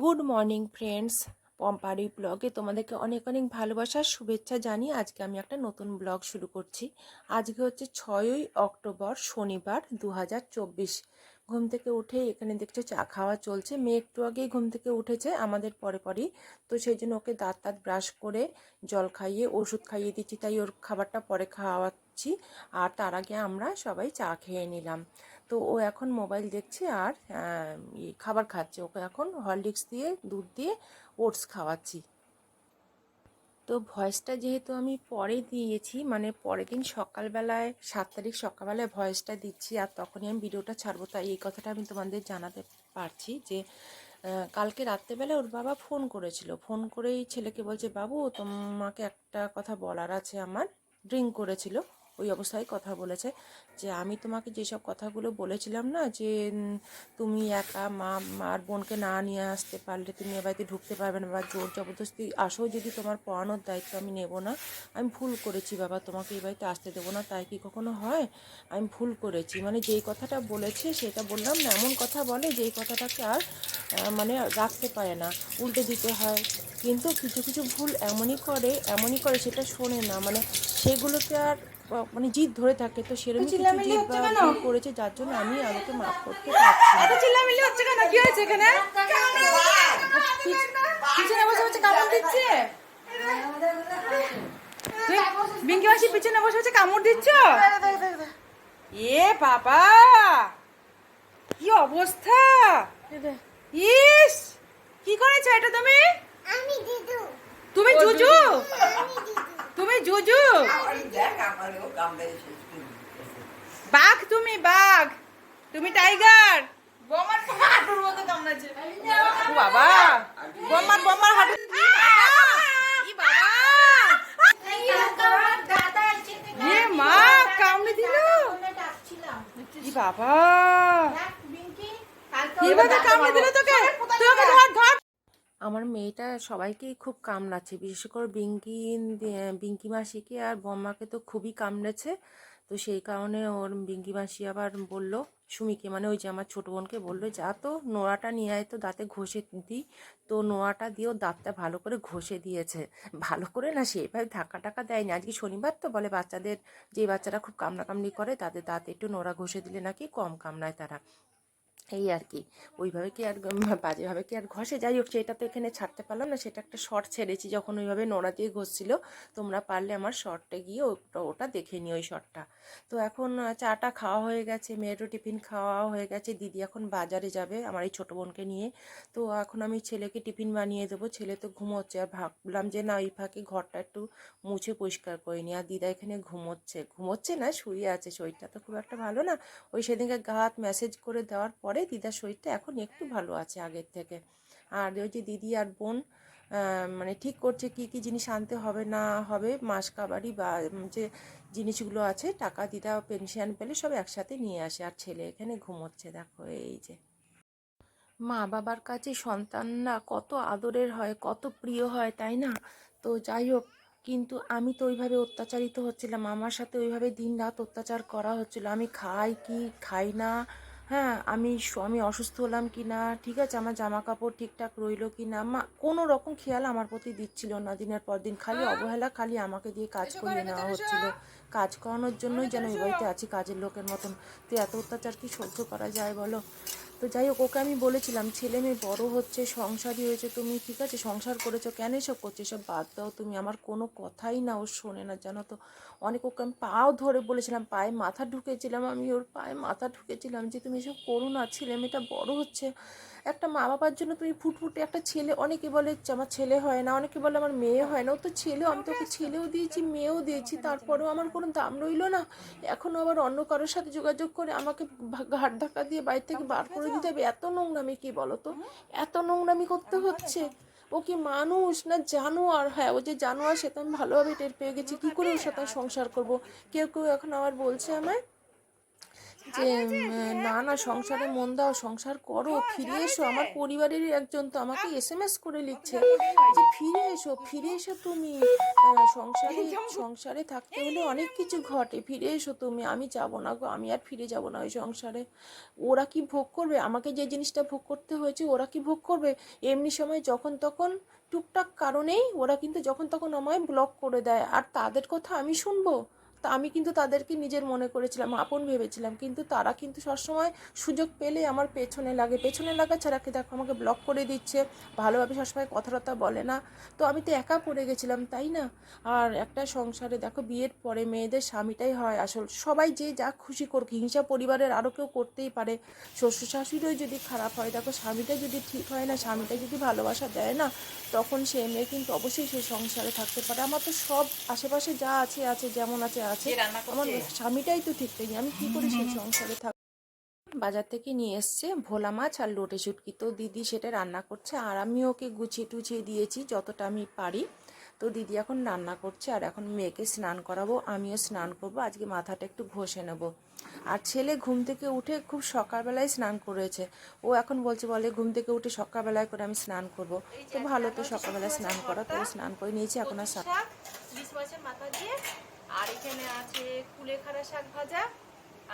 Good morning friends পম্পারি ব্লগে তোমাদেরকে অনেক অনেক ভালোবাসার শুভেচ্ছা জানিয়ে আজকে আমি একটা নতুন ব্লগ শুরু করছি। আজকে হচ্ছে ছয়ই অক্টোবর, শনিবার দু হাজার চব্বিশ। ঘুম থেকে উঠে এখানে দেখছ চা খাওয়া চলছে। মেয়ে একটু আগেই ঘুম থেকে উঠেছে, আমাদের পরে পরেই। তো সেই জন্য ওকে দাঁত দাঁত ব্রাশ করে জল খাইয়ে, ওষুধ খাইয়ে দিচ্ছি, তাই ওর খাবারটা পরে খাওয়াচ্ছি। আর তার আগে আমরা সবাই চা খেয়ে নিলাম। তো ও এখন মোবাইল দেখছে আর খাবার খাচ্ছে। ওকে এখন হরলিক্স দিয়ে, দুধ দিয়ে ওটস খাওয়াচ্ছি। তো ভয়েসটা যেহেতু আমি পরে দিয়েছি মানে পরের দিন সকালবেলায়, সাত তারিখ সকালবেলায় ভয়েসটা দিচ্ছি আর তখনই আমি ভিডিওটা ছাড়বো। তাই এই কথাটা আমি তোমাদের জানাতে পারছি যে কালকে রাত্রেবেলা ওর বাবা ফোন করেছিল। ফোন করেই ছেলেকে বলছে, বাবু, তোমাকে একটা কথা বলার আছে আমার। ড্রিঙ্ক করেছিল। ওই অবস্থায় কথা বলেছে যে আমি তোমাকে যেসব কথাগুলো বলেছিলাম না যে তুমি একা মা আর বোনকে না নিয়ে আসতে পারলে তুমি এ বাড়িতে ঢুকতে পারবে না বা জোর জবরদস্তি আসো যদি তোমার পড়ানোর দায়িত্ব আমি নেব না। আমি ভুল করেছি বাবা, তোমাকে এই বাড়িতে আসতে দেবো না, তাই কি কখনো হয়? আমি ভুল করেছি। মানে যেই কথাটা বলেছে সেটা বললাম না, এমন কথা বলে যেই কথাটাকে আর মানে রাখতে পারে না, উল্টে দিতে হয়। কিন্তু কিছু কিছু ভুল এমনই করে এমনই করে সেটা শোনে না। মানে সেগুলোকে আর মানে জিদ ধরে থাকে তো সেরকম কিছু জিদ বা ভুল করেছে যার জন্য আমি আলোকে মাফ করতে পারছি এত চিল্লামিল্লি হচ্ছে কেন? কি হয়েছে এখানে? পিছনে বসে বসে কামড় দিচ্ছে? বিঙ্কি মাসি পিছনে বসে বসে কামড় দিচ্ছ? এ বাবা! কি অবস্থা? ইস! কি করেছ এটা তুমি? আমি দিদু। তুমি জুজু? তুমি জুজু। বাঘ তুমি বাঘ। তুমি টাইগার বোমার হাঁটুর মতো কামড়াচ্ছে। বাবা। বোমার বোমার হাঁটু। ই বাবা। মা কামড়ে দিল। বাবা। কামড়ে ধর আমার মেয়েটা সবাইকেই খুব কামড়াচ্ছে। বিশেষ করে বিঙ্কি বিঙ্কি মাসিকে আর বম্মাকে তো খুবই কামড়েছে। তো সেই কারণে ওর বিঙ্কি মাসি আবার বলল, সুমিকে মানে ওই যে আমার ছোটো বোনকে বলল, যা তো নোড়াটা নিয়ে আয়, তো দাঁতে ঘষে দিই তো নোড়াটা দিয়েও দাঁতটা ভালো করে ঘষে দিয়েছে। ভালো করে না সেইভাবে ধাক্কা টাকা দেয়নি। আজকে শনিবার তো বলে বাচ্চাদের, যে বাচ্চারা খুব কামড়াকামড়ি করে, তাদের দাঁতে একটু নোড়া ঘষে দিলে নাকি কম কামড়ায় তারা। এই আর কি। ওইভাবে কি আর বাজেভাবে কি আর ঘষে? যাই হোক, সেটা তো এখানে ছাড়তে পারলাম না। সেটা একটা শর্ট ছেড়েছি যখন ওইভাবে নোড়া দিয়ে ঘষছিল। তোমরা পারলে আমার শর্টে গিয়ে ওটা ওটা দেখে নিও ওই শর্টটা তো এখন চাটা খাওয়া হয়ে গেছে, মেয়েরও টিফিন খাওয়া হয়ে গেছে। দিদি এখন বাজারে যাবে আমার এই ছোটো বোনকে নিয়ে। তো এখন আমি ছেলেকে টিফিন বানিয়ে দেবো। ছেলে তো ঘুমোচ্ছে। আর ভাবলাম যে না, ওই ফাঁকে ঘরটা একটু মুছে পরিষ্কার করে নিই। আর দিদা এখানে ঘুমোচ্ছে। ঘুমোচ্ছে না, শুয়ে আছে। শরীরটা তো খুব একটা ভালো না। ওই সেদিনকে গাত মেসেজ করে দেওয়ার পরে দিদার শরীরটা এখন একটু ভালো আছে আগের থেকে। আর ওই যে দিদি আর বোন মানে ঠিক করছে কি কি জিনিস আনতে হবে না হবে, মাস কাবারি বা যে জিনিসগুলো আছে, টাকা দিদা পেনশন পেলে সব একসাথে নিয়ে আসে। আর ছেলে এখানে ঘুমোচ্ছে, দেখো, এই যে। মা বাবার কাছে সন্তানরা কত আদরের হয়, কত প্রিয় হয়, তাই না? তো যাই হোক, কিন্তু আমি তো ওইভাবে অত্যাচারিত হচ্ছিলাম। আমার সাথে ওইভাবে দিন রাত অত্যাচার করা হচ্ছিল। আমি খাই কি, খাই না হ্যাঁ আমি আমি অসুস্থ হলাম কি না ঠিক আছে আমার জামা কাপড় ঠিকঠাক রইল কি না মা কোনো রকম খেয়াল আমার প্রতি দিচ্ছিল না দিনের পর দিন খালি অবহেলা খালি আমাকে দিয়ে কাজ করিয়ে নেওয়া হচ্ছিল। কাজ করানোর জন্যই যেন এ বাড়িতে আছি কাজের লোকের মতন। তো এত অত্যাচার কি সহ্য করা যায় বলো? তো যাই হোক, ওকে আমি বলেছিলাম, ছেলে মেয়ে বড় হচ্ছে, সংসারই হয়েছে, তুমি ঠিক আছে, সংসার করেছ, কেন এসব করছ? এসব বাদ দাও তুমি, আমার কোনো কথাই না, ও শোনে না, জানো তো। অনেক ওকে আমি পাও ধরে বলেছিলাম, পায়ে মাথা ঢুকেছিলাম আমি, ওর পায়ে মাথা ঢুকেছিলাম যে, তুমি এসব করো না, ছেলে মেয়েটা বড় হচ্ছে। একটা মা বাবার জন্য তুমি ফুটফুটে একটা ছেলে, অনেকে বলে আমার ছেলে হয় না, অনেকে বলে আমার মেয়ে হয় না। ও তো ছেলেও, আমি তোকে ছেলেও দিয়েছি, মেয়েও দিয়েছি, তারপরেও আমার কোনো দাম রইল না। এখনও আবার অন্য কারোর সাথে যোগাযোগ করে আমাকে ঘাট ধাক্কা দিয়ে বাড়ি থেকে বার করে দিতে হবে। এত নোংরামি কি বলো তো? এত নোংরামি করতে হচ্ছে। ও কি মানুষ না জানোয়ার? হ্যাঁ ও যে জানোয়ার সেটা আমি ভালোভাবে টের পেয়ে গেছি। কি করে ওর সাথে সংসার করব? কেউ কেউ এখন আবার বলছে আমায় যে না না সংসারে মন দাও সংসার করো ফিরে এসো। আমার পরিবারেরই একজন তো আমাকে এস এম এস করে লিখছে যে ফিরে এসো ফিরে এসো তুমি। সংসারে সংসারে থাকতে হলে অনেক কিছু ঘটে। ফিরে এসো তুমি আমি যাব না গো আমি আর ফিরে যাব না ওই সংসারে। ওরা কি ভোগ করবে? আমাকে যে জিনিসটা ভোগ করতে হয়েছে ওরা কি ভোগ করবে? এমনি সময় যখন তখন টুকটাক কারণেই ওরা কিন্তু যখন তখন আমায় ব্লক করে দেয়। আর তাদের কথা আমি শুনব। তা আমি কিন্তু তাদেরকে নিজের মনে করেছিলাম, আপন ভেবেছিলাম। কিন্তু তারা কিন্তু সবসময় সুযোগ পেলে আমার পেছনে লাগে। পেছনে লাগা ছাড়া কি দেখো আমাকে ব্লক করে দিচ্ছে, ভালোভাবে সবসময় কথাবার্তা বলে না। তো আমি তো একা পড়ে গেছিলাম, তাই না? আর একটা সংসারে দেখো বিয়ের পরে মেয়েদের স্বামীটাই হয় আসল। সবাই যে যা খুশি করুক, হিংসা পরিবারের আরও কেউ করতেই পারে। শ্বশুর শাশুড়িও যদি খারাপ হয়, দেখো স্বামীটা যদি ঠিক হয় না, স্বামীটা যদি ভালোবাসা দেয় না, তখন সে মেয়ে কিন্তু অবশ্যই সেই সংসারে থাকতে পারে। আমার তো সব আশেপাশে যা আছে আছে, যেমন আছে আছে? আমার স্বামীটাই তো ঠিক নেই আমি কি করে সেই সংসারে থাক বাজার থেকে নিয়ে এসছে ভোলা মাছ আর লোটে শুটকি তো দিদি সেটা রান্না করছে আর আমি ওকে গুছিয়ে টুছিয়ে দিয়েছি যতটা আমি পারি। তো দিদি এখন রান্না করছে আর এখন মেয়েকে স্নান করাবো আমিও স্নান করব। আজকে মাথাটা একটু ঘষে নেব। আর ছেলে ঘুম থেকে উঠে খুব সকালবেলায় স্নান করেছে। ও এখন বলছে বলে ঘুম থেকে উঠে সকালবেলায় করে আমি স্নান করব। তো ভালো তো সকালবেলায় স্নান করা তো স্নান করে নিয়েছি। এখন আর মাথা দিয়ে আর এখানে আছে কুলেখাড়া শাক ভাজা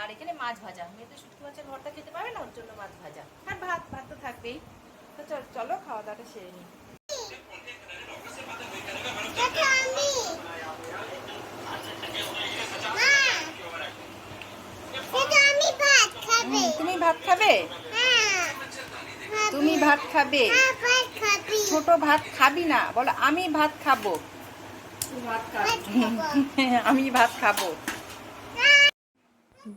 আর এখানে মাছ ভাজা। মেয়ে তো শুটকি মাছের ভর্তা খেতে পারবে না ওর জন্য মাছ ভাজা। আর ভাত ভাত তো থাকবেই। তো চল চলো খাওয়া দাওয়াটা সেরে নিই। তুমি ভাত খাবে? হ্যাঁ তুমি ভাত খাবে? ভাত ছোট ভাত খাবি না বলো আমি ভাত খাব। আমি ভাত খাব।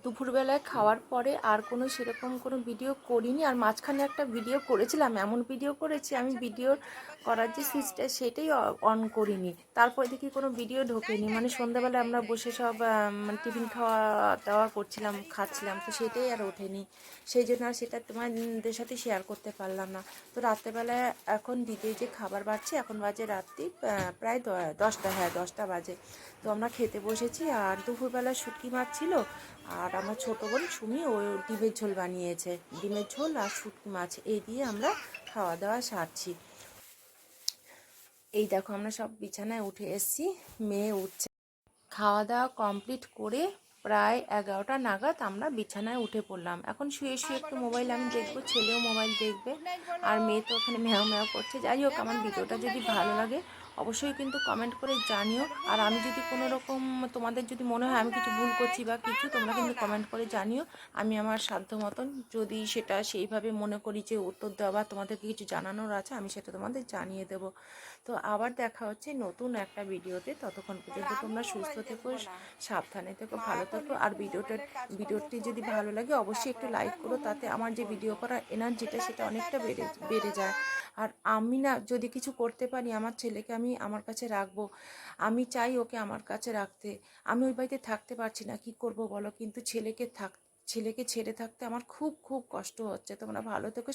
দুপুরবেলায় খাওয়ার পরে আর কোনো সেরকম কোনো ভিডিও করিনি। আর মাঝখানে একটা ভিডিও করেছিলাম, এমন ভিডিও করেছি, আমি ভিডিও করার যে সুইচটা সেটাই অন করিনি। তারপরে দেখি কোনো ভিডিও ঢোকেনি। মানে সন্ধ্যাবেলায় আমরা বসে সব মানে টিফিন খাওয়া দাওয়া করছিলাম, খাচ্ছিলাম, তো সেটাই আর ওঠেনি। সেই জন্য আর সেটা তোমাদের সাথে শেয়ার করতে পারলাম না। তো রাত্রেবেলায় এখন দিতে যে খাবার বাড়ছে, এখন বাজে রাত্রি প্রায় দশটা হ্যাঁ দশটা বাজে। তো আমরা খেতে বসেছি, আর দুপুরবেলা শুটকি মাছ ছিল আর আমার ছোটো বোন সুমি, ও ডিমের ঝোল বানিয়েছে। ডিমের ঝোল আর শুটকি মাছ, এই দিয়ে আমরা খাওয়া দাওয়া সারছি। এই দেখো, আমরা সব বিছানায় উঠে এসেছি, মেয়ে উঠছে। খাওয়া দাওয়া কমপ্লিট করে প্রায় এগারোটা নাগাদ আমরা বিছানায় উঠে পড়লাম। এখন শুয়ে শুয়ে একটু মোবাইল আমি দেখব, ছেলেও মোবাইল দেখবে। আর মেয়ে তো ওখানে ম্যাও ম্যাও করছে। যাই হোক, আমার ভিডিওটা যদি ভালো লাগে অবশ্যই কিন্তু কমেন্ট করে জানিও। আর আমি যদি কোনো রকম তোমাদের যদি মনে হয় আমি কিছু ভুল করছি বা কিছু, তোমরা কিন্তু কমেন্ট করে জানিও। আমি আমার সাধ্য মতন যদি সেটা সেইভাবে মনে করি যে উত্তর দেওয়া বা তোমাদেরকে কিছু জানানোর আছে, আমি সেটা তোমাদের জানিয়ে দেব। তো আবার দেখা হচ্ছে নতুন একটা ভিডিওতে। ততক্ষণ পর্যন্ত তোমরা সুস্থ থেকো, সাবধানে থেকো, ভালো থেকো। আর ভিডিওটা, ভিডিওটি যদি ভালো লাগে, অবশ্যই একটু লাইক করো। তাতে আমার যে ভিডিও করার এনার্জিটা সেটা অনেকটা বেড়ে বেড়ে যায়। আর আমি না যদি কিছু করতে পারি, আমার ছেলেকে আমি আমার কাছে রাখব। আমি চাই ওকে আমার কাছে রাখতে। আমি ওই বাড়িতে থাকতে পারছি না, কি করব বলো? কিন্তু ছেলেকে থাক, ছেলেকে ছেড়ে থাকতে আমার খুব খুব কষ্ট হচ্ছে। তোমরা ভালো থেকো